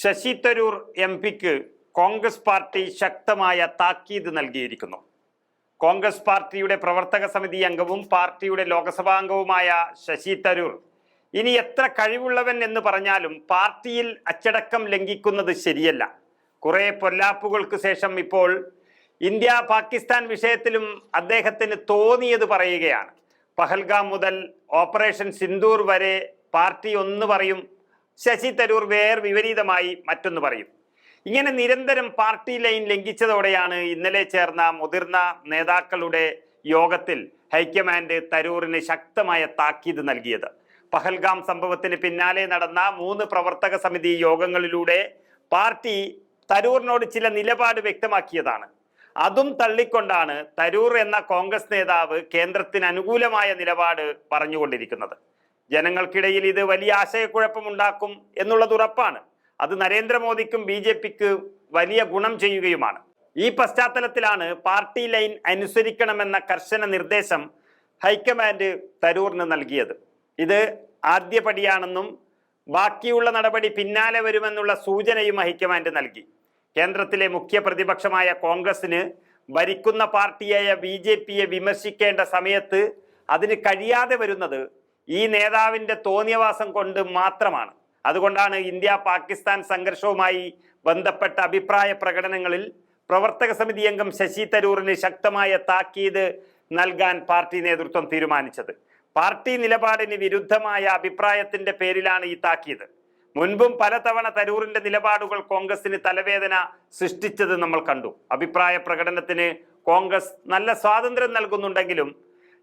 Sasi Tharoor M പിക്ക് Congress party ശക്തമായ താക്കീത് നൽകിയിരിക്കുന്നു. കോൺഗ്രസ് പാർട്ടിയുടെ പ്രവർത്തക സമിതി അംഗവും പാർട്ടിയുടെ ലോക്സഭാ അംഗവുമായ ശശി തരൂർ ഇനി എത്ര കഴിവുള്ളവൻ എന്ന് പറഞ്ഞാലും പാർട്ടിയിൽ അച്ചടക്കം ലംഘിക്കുന്നത് ശരിയല്ല. കുറെ പൊല്ലാപ്പുകൾക്ക് ശേഷം ഇപ്പോൾ ഇന്ത്യ പാകിസ്ഥാൻ വിഷയത്തിലും അദ്ദേഹത്തിന് തോന്നിയത് പറയുകയാണ്. പഹൽഗാം മുതൽ ഓപ്പറേഷൻ സിന്ദൂർ വരെ പാർട്ടി ഒന്ന് പറയും ശശി തരൂർ വേർ വിപരീതമായി മറ്റൊന്ന് പറയും. ഇങ്ങനെ നിരന്തരം പാർട്ടി ലൈൻ ലംഘിച്ചതോടെയാണ് ഇന്നലെ ചേർന്ന മുതിർന്ന നേതാക്കളുടെ യോഗത്തിൽ ഹൈക്കമാൻഡ് തരൂറിന് ശക്തമായ താക്കീത് നൽകിയത്. പഹൽഗാം സംഭവത്തിന് പിന്നാലെ നടന്ന മൂന്ന് പ്രവർത്തക സമിതി യോഗങ്ങളിലൂടെ പാർട്ടി തരൂറിനോട് ചില നിലപാട് വ്യക്തമാക്കിയതാണ്. അതും തള്ളിക്കൊണ്ടാണ് തരൂർ എന്ന കോൺഗ്രസ് നേതാവ് കേന്ദ്രത്തിന് അനുകൂലമായ നിലപാട് പറഞ്ഞുകൊണ്ടിരിക്കുന്നത്. ജനങ്ങൾക്കിടയിൽ ഇത് വലിയ ആശയക്കുഴപ്പമുണ്ടാക്കും എന്നുള്ളത് ഉറപ്പാണ്. അത് നരേന്ദ്രമോദിക്കും ബി ജെ പിക്ക് വലിയ ഗുണം ചെയ്യുകയുമാണ്. ഈ പശ്ചാത്തലത്തിലാണ് പാർട്ടി ലൈൻ അനുസരിക്കണമെന്ന കർശന നിർദ്ദേശം ഹൈക്കമാൻഡ് തരൂറിന് നൽകിയത്. ഇത് ആദ്യപടിയാണെന്നും ബാക്കിയുള്ള നടപടി പിന്നാലെ വരുമെന്നുള്ള സൂചനയും ഹൈക്കമാൻഡ് നൽകി. കേന്ദ്രത്തിലെ മുഖ്യ പ്രതിപക്ഷമായ കോൺഗ്രസിന് ഭരിക്കുന്ന പാർട്ടിയായ ബി ജെ പിയെ വിമർശിക്കേണ്ട സമയത്ത് അതിന് കഴിയാതെ വരുന്നത് ഈ നേതാവിന്റെ തോന്നിയവാസം കൊണ്ട് മാത്രമാണ്. അതുകൊണ്ടാണ് ഇന്ത്യ പാകിസ്ഥാൻ സംഘർഷവുമായി ബന്ധപ്പെട്ട അഭിപ്രായ പ്രകടനങ്ങളിൽ പ്രവർത്തക സമിതി അംഗം ശശി തരൂറിന് ശക്തമായ താക്കീത് നൽകാൻ പാർട്ടി നേതൃത്വം തീരുമാനിച്ചത്. പാർട്ടി നിലപാടിന് വിരുദ്ധമായ അഭിപ്രായത്തിന്റെ പേരിലാണ് ഈ താക്കീത്. മുൻപും പലതവണ തരൂറിന്റെ നിലപാടുകൾ കോൺഗ്രസിന് തലവേദന സൃഷ്ടിച്ചത് നമ്മൾ കണ്ടു. അഭിപ്രായ പ്രകടനത്തിന് കോൺഗ്രസ് നല്ല സ്വാതന്ത്ര്യം നൽകുന്നുണ്ടെങ്കിലും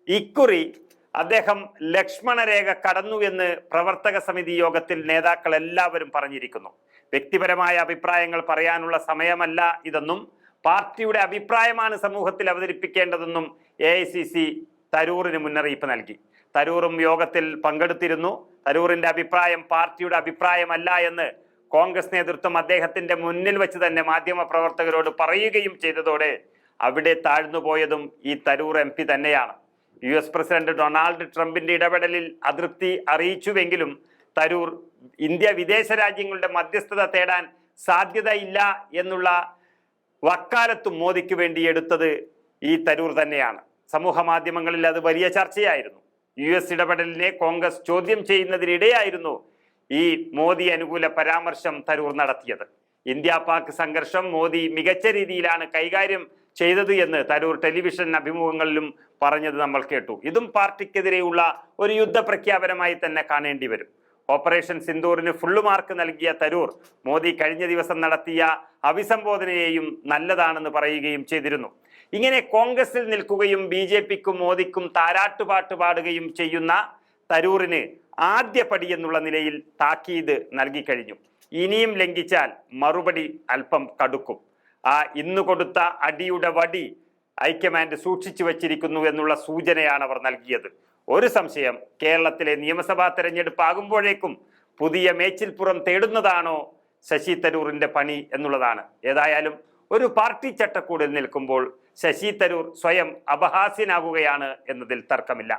ഇക്കുറി അദ്ദേഹം ലക്ഷ്മണരേഖ കടന്നു എന്ന് പ്രവർത്തക സമിതി യോഗത്തിൽ നേതാക്കൾ എല്ലാവരും പറഞ്ഞിരിക്കുന്നു. വ്യക്തിപരമായ അഭിപ്രായങ്ങൾ പറയാനുള്ള സമയമല്ല ഇതെന്നും പാർട്ടിയുടെ അഭിപ്രായമാണ് സമൂഹത്തിൽ അവതരിപ്പിക്കേണ്ടതെന്നും എ ഐ സി സി തരൂറിന് മുന്നറിയിപ്പ് നൽകി. തരൂറും യോഗത്തിൽ പങ്കെടുത്തിരുന്നു. തരൂറിന്റെ അഭിപ്രായം പാർട്ടിയുടെ അഭിപ്രായമല്ല എന്ന് കോൺഗ്രസ് നേതൃത്വം അദ്ദേഹത്തിന്റെ മുന്നിൽ വെച്ച് തന്നെ മാധ്യമ പ്രവർത്തകരോട് പറയുകയും ചെയ്തതോടെ അവിടെ താഴ്ന്നുപോയതും ഈ തരൂർ എം തന്നെയാണ്. യു എസ് പ്രസിഡന്റ് ഡൊണാൾഡ് ട്രംപിന്റെ ഇടപെടലിൽ അതൃപ്തി അറിയിച്ചുവെങ്കിലും തരൂർ ഇന്ത്യ വിദേശ രാജ്യങ്ങളുടെ മധ്യസ്ഥത തേടാൻ സാധ്യതയില്ല എന്നുള്ള വക്കാലത്തും മോദിക്ക് വേണ്ടി എടുത്തത് ഈ തരൂർ തന്നെയാണ്. സമൂഹ മാധ്യമങ്ങളിൽ അത് വലിയ ചർച്ചയായിരുന്നു. യു എസ് ഇടപെടലിനെ കോൺഗ്രസ് ചോദ്യം ചെയ്യുന്നതിനിടെയായിരുന്നു ഈ മോദി അനുകൂല പരാമർശം തരൂർ നടത്തിയത്. ഇന്ത്യ പാക് സംഘർഷം മോദി മികച്ച രീതിയിലാണ് കൈകാര്യം ചെയ്തത് എന്ന് തരൂർ ടെലിവിഷൻ അഭിമുഖങ്ങളിലും പറഞ്ഞത് നമ്മൾ കേട്ടു. ഇതും പാർട്ടിക്കെതിരെയുള്ള ഒരു യുദ്ധ പ്രഖ്യാപനമായി തന്നെ കാണേണ്ടി വരും. ഓപ്പറേഷൻ സിന്ദൂറിന് ഫുള്ള് മാർക്ക് നൽകിയ തരൂർ മോദി കഴിഞ്ഞ ദിവസം നടത്തിയ അഭിസംബോധനയെയും നല്ലതാണെന്ന് പറയുകയും ചെയ്തിരുന്നു. ഇങ്ങനെ കോൺഗ്രസിൽ നിൽക്കുകയും ബി ജെ പിക്കും മോദിക്കും താരാട്ടുപാട്ട് പാടുകയും ചെയ്യുന്ന തരൂറിന് ആദ്യപടി എന്നുള്ള നിലയിൽ താക്കീത് നൽകിക്കഴിഞ്ഞു ഇനിയും ലംഘിച്ചാൽ മറുപടി അല്പം കടുക്കും. ആ ഇന്ന് കൊടുത്ത അടിയുടെ വടി ഹൈക്കമാൻഡ് സൂക്ഷിച്ചു വച്ചിരിക്കുന്നു എന്നുള്ള സൂചനയാണ് അവർ നൽകിയത്. ഒരു സംശയം കേരളത്തിലെ നിയമസഭാ തെരഞ്ഞെടുപ്പ് ആകുമ്പോഴേക്കും പുതിയ മേച്ചിൽപ്പുറം തേടുന്നതാണോ ശശി തരൂറിന്റെ പണി എന്നുള്ളതാണ്. ഏതായാലും ഒരു പാർട്ടി ചട്ടക്കൂടിൽ നിൽക്കുമ്പോൾ ശശി തരൂർ സ്വയം അപഹാസ്യനാകുകയാണ് എന്നതിൽ തർക്കമില്ല.